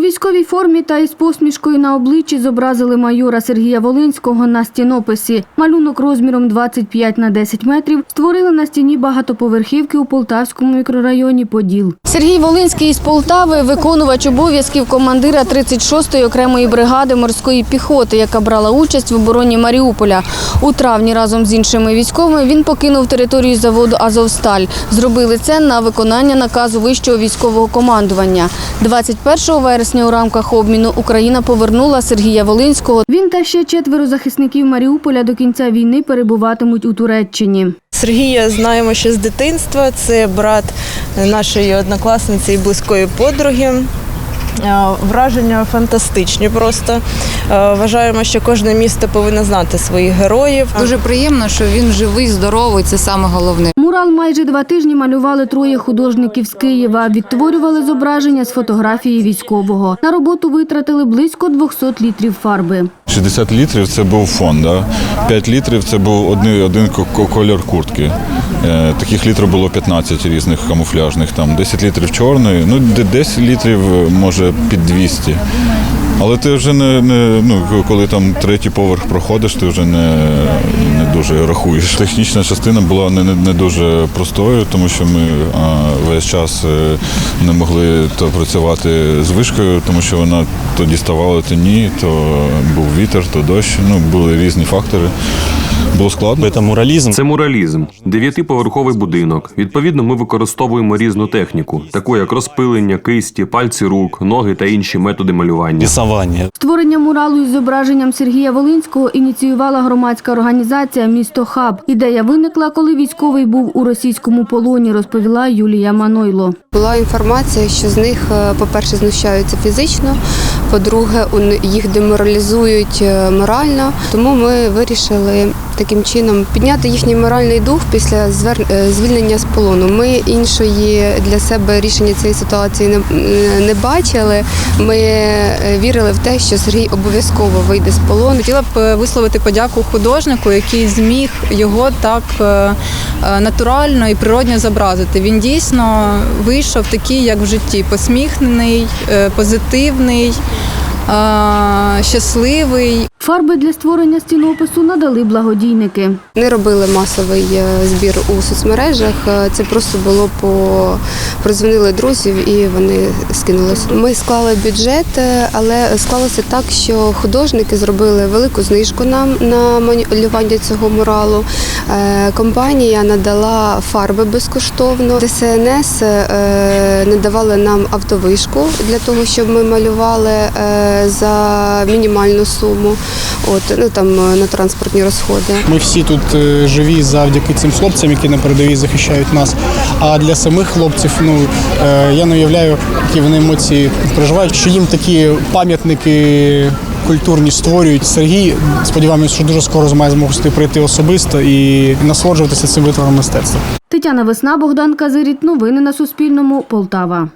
У військовій формі та із посмішкою на обличчі зобразили майора Сергія Волинського на стінописі. Малюнок розміром 25 на 10 метрів створили на стіні багатоповерхівки у Полтавському мікрорайоні Поділ. Сергій Волинський із Полтави, виконувач обов'язків командира 36-ї окремої бригади морської піхоти, яка брала участь в обороні Маріуполя. У травні разом з іншими військовими він покинув територію заводу Азовсталь. Зробили це на виконання наказу вищого військового командування. 21 вересня у рамках обміну Україна повернула Сергія Волинського. Він та ще четверо захисників Маріуполя до кінця війни перебуватимуть у Туреччині. Сергія знаємо ще з дитинства. Це брат нашої однокласниці і близької подруги. Е, Враження фантастичні просто. Е, Вважаємо, що кожне місто повинно знати своїх героїв. Дуже приємно, що він живий, здоровий. Це саме головне. Мурал майже два тижні малювали троє художників з Києва. Відтворювали зображення з фотографії військового. На роботу витратили близько 200 літрів фарби. 60 літрів це був фон, да? 5 літрів це був один, один ко- ко- кольор куртки. Е, таких літрів було 15 різних камуфляжних, там 10 літрів чорної, ну 10 літрів е, може під 200. Але ти вже не, не ну, коли там третій поверх проходиш, ти вже не, не дуже рахуєш. Технічна частина була не, не, не дуже простою, тому що ми а, весь час е, не могли то працювати з вишкою, тому що вона то діставала, то ні, то був вітер, то дощ. Ну, були різні фактори. Було складно. Это мурализм. Це муралізм, дев'ятиповерховий будинок. Відповідно, ми використовуємо різну техніку, таку як розпилення, кисті, пальці рук, ноги та інші методи малювання. Рисование. Створення муралу із зображенням Сергія Волинського ініціювала громадська організація Місто Хаб. Ідея виникла, коли військовий був у російському полоні, розповіла Юлія Манойло. Була інформація, що з них, е, по-перше, знущаються фізично, по-друге, у- їх деморалізують е, морально. Тому ми вирішили таким чином підняти їхній моральний дух після е, звільнення з полону. Ми іншої для себе рішення цієї ситуації не, е, бачили. Ми е, вірили в те, що Сергій обов'язково вийде з полону. Хотіла б висловити подяку художнику, який зміг його так натурально і природньо зобразити. Він дійсно вийшов такий, як в житті, посміхнений, позитивний, щасливий. Фарби для створення стінопису надали благодійники. Не робили масовий е, збір у соцмережах. Е, Це просто було по прозвонили друзів і вони скинулися. Ми склали бюджет, е, але склалося так, що художники зробили велику знижку нам на малювання цього муралу. Компанія надала фарби безкоштовно. ДСНС надавали нам автовишку для того, щоб ми малювали за мінімальну суму. От ну там е, на транспортні розходи. Ми всі тут е, живі завдяки цим хлопцям, які на передовій захищають нас. А для самих хлопців, ну е, я не уявляю, які вони емоції проживають, що їм такі пам'ятники культурні створюють. Сергій, сподіваємось, що дуже скоро має змогу сюди прийти особисто і насолоджуватися цим витвором мистецтва. Тетяна Весна, Богдан Казиріт. Новини на Суспільному. Полтава.